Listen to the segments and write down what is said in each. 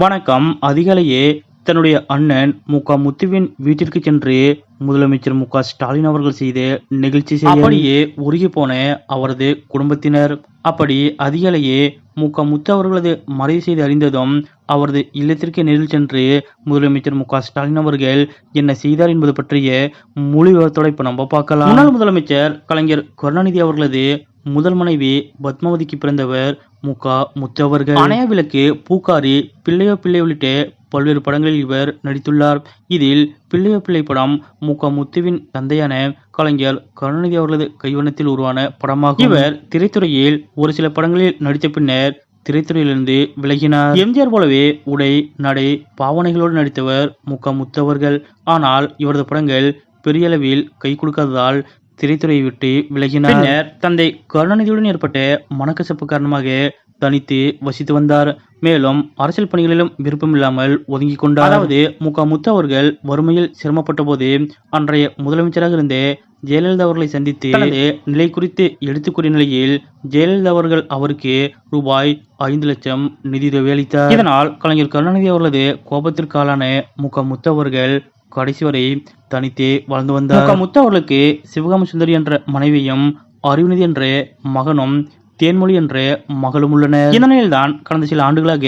வணக்கம். அதிகாலையே தன்னுடைய அண்ணன் மு. க. முத்துவின் வீட்டிற்கு சென்று முதலமைச்சர் மு. க. ஸ்டாலின் அவர்கள் செய்த நிகழ்ச்சி அப்படியே உருகி போன அவரது குடும்பத்தினர். அப்படி அதிகாலையே மு. க. முத்து அவர்களது மறைவு செய்தி அறிந்ததும் அவரது இல்லத்திற்கு நேரில் சென்று முதலமைச்சர் மு. க. ஸ்டாலின் அவர்கள் என்ன செய்தார் என்பது பற்றிய முழு விவரத்தோட இப்ப நம்ம பார்க்கலாம். முன்னாள் முதலமைச்சர் கலைஞர் கருணாநிதி அவர்களது முதல் மனைவி பத்மாவதிக்கு பிறந்தவர் முகா முத்தவர்கள். அணைய விளக்கு பூக்காரி பிள்ளையோ பிள்ளை உள்ளிட்ட பல்வேறு படங்களில் இவர் நடித்துள்ளார். இதில் பிள்ளையோ பிள்ளை படம் முக முத்துவின் தந்தையான கலைஞர் கருணாநிதி அவர்களது கைவண்ணத்தில் உருவான படமாகும். இவர் திரைத்துறையில் ஒரு சில படங்களில் நடித்த பின்னர் திரைத்துறையிலிருந்து விலகினார். எம்ஜிஆர் போலவே உடை நடை பாவனைகளோடு நடித்தவர் முக முத்தவர்கள். ஆனால் இவரது படங்கள் பெரிய அளவில் கை கொடுக்காததால் திரைத்துறையை விட்டு விலகினார். பின்னர் தந்தை கருணாநிதியுடன் ஏற்பட்ட மனக்கசப்பு காரணமாக தனித்து வசித்து வந்தார். மேலும் அரசியல் பணிகளிலும் விருப்பமில்லாமல் ஒதுங்கிக் கொண்டார். அதாவது மு. க. முத்து அவர்கள் வறுமையில் சிரமப்பட்ட போது அன்றைய முதலமைச்சராக இருந்த ஜெயலலிதா அவர்களை சந்தித்து தனது நிலை குறித்து எடுத்துக் கூறிய நிலையில் ஜெயலலிதா அவர்கள் அவருக்கு ரூபாய் ஐந்து லட்சம் நிதியுதவி அளித்தார். இதனால் கலைஞர் கருணாநிதி அவர்களது கோபத்திற்காலான மு. க. முத்து அவர்கள் கடைசி வரை தனித்தே வாழ்ந்து வந்தார். முத்த அவர்களுக்கு சிவகாம சுந்தரி என்ற மனைவியும் அறிவுநிதி என்ற மகனும் தேன்மொழி என்ற மகளும் உள்ளனர். இந்த நிலையில்தான் கடந்த சில ஆண்டுகளாக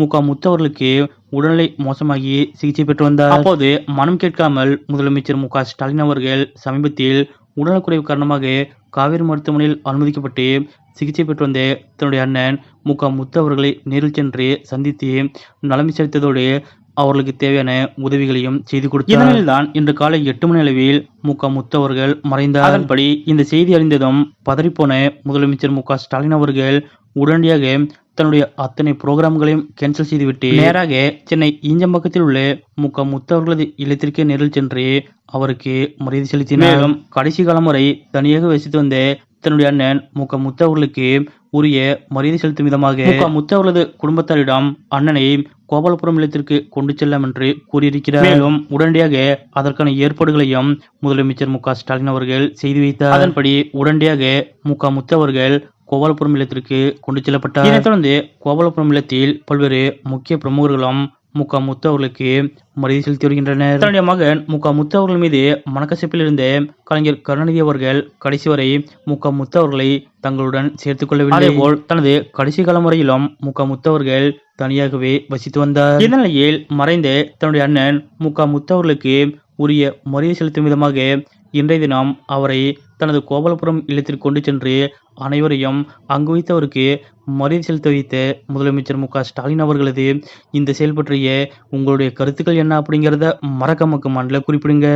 மு க அவர்களுக்கு உடல்நிலை மோசமாகி சிகிச்சை பெற்று வந்தார். அப்போது மனம் கேட்காமல் முதலமைச்சர் மு ஸ்டாலின் அவர்கள் சமீபத்தில் உடல்நலக்குறைவு காரணமாக காவேரி மருத்துவமனையில் அனுமதிக்கப்பட்டு சிகிச்சை பெற்று வந்த தன்னுடைய அண்ணன் மு க முத்து அவர்களை நேரில் சென்று சந்தித்து நலம் விசாரித்ததோடு அவர்களுக்கு தேவையான உதவிகளையும் செய்து கொடுத்தார். இதனால்தான் இன்று காலை எட்டு மணி அளவில் மு. க. முத்து அவர்கள் மறைந்தார். அதன்படி இந்த செய்தி அறிந்ததும் பதறிப்போன முதலமைச்சர் மு. க. ஸ்டாலின் அவர்கள் உடனடியாக தன்னுடைய அத்தனை புரோகிராம்களையும் கேன்சல் செய்துவிட்டு நேராக சென்னை ஈஞ்சம்பக்கத்தில் உள்ள மு. க. முத்து அவர்களது இல்லத்திற்கே நேரில் சென்று அவருக்கு மரியாதை செலுத்தினார். கடைசி காலம் வரை தனியாக வசித்து வந்த தன்னுடைய அண்ணன் மு. க. முத்து அவர்களுக்கு உரிய மரியாதை செலுத்தும் விதமாக முத்து அவர்களது குடும்பத்தாரிடம் அண்ணனை கோபாலபுரம் இல்லத்திற்கு கொண்டு செல்லாம் என்று கூறியிருக்கிறார். மேலும் உடனடியாக அதற்கான ஏற்பாடுகளையும் முதலமைச்சர் மு ஸ்டாலின் அவர்கள் செய்து வைத்தார். அதன்படி உடனடியாக மு க முத்து அவர்கள் கோபாலபுரம் இல்லத்திற்கு கொண்டு செல்லப்பட்டார். இதனைத் தொடர்ந்து கோபாலபுரம் இல்லத்தில் பல்வேறு முக்கிய பிரமுகர்களும் மு முத்தவர்களுக்கு முத்து அவர்களுக்கு மரியாதை செலுத்தி வருகின்றனர் தன்னுடைய மகன் மு முத்தவர்கள் முத்து அவர்கள் மீது மனக்கசப்பில் இருந்த கலைஞர் கருணாநிதி அவர்கள் கடைசி வரை மு முத்தவர்களை முத்து அவர்களை தங்களுடன் சேர்த்துக் கொள்ளவில்லை. போல் தனது கடைசி காலம் வரையிலும் முக முத்து அவர்கள் தனியாகவே வசித்து வந்தார். இந்த நிலையில் மறைந்த தன்னுடைய அண்ணன் மு முத்தவர்களுக்கு முத்து அவர்களுக்கு உரிய மரியாதை செலுத்தும் விதமாக இன்றைய தினம் அவரை தனது கோபாலபுரம் இல்லத்தில் கொண்டு சென்று அனைவரையும் அங்கு வைத்தவருக்கு மரியாதை செலுத்த வைத்த முதலமைச்சர் மு ஸ்டாலின் அவர்களது இந்த செயல் பற்றிய உங்களுடைய கருத்துக்கள் என்ன அப்படிங்கிறத மறக்காம மண்டல குறிப்பிடுங்க.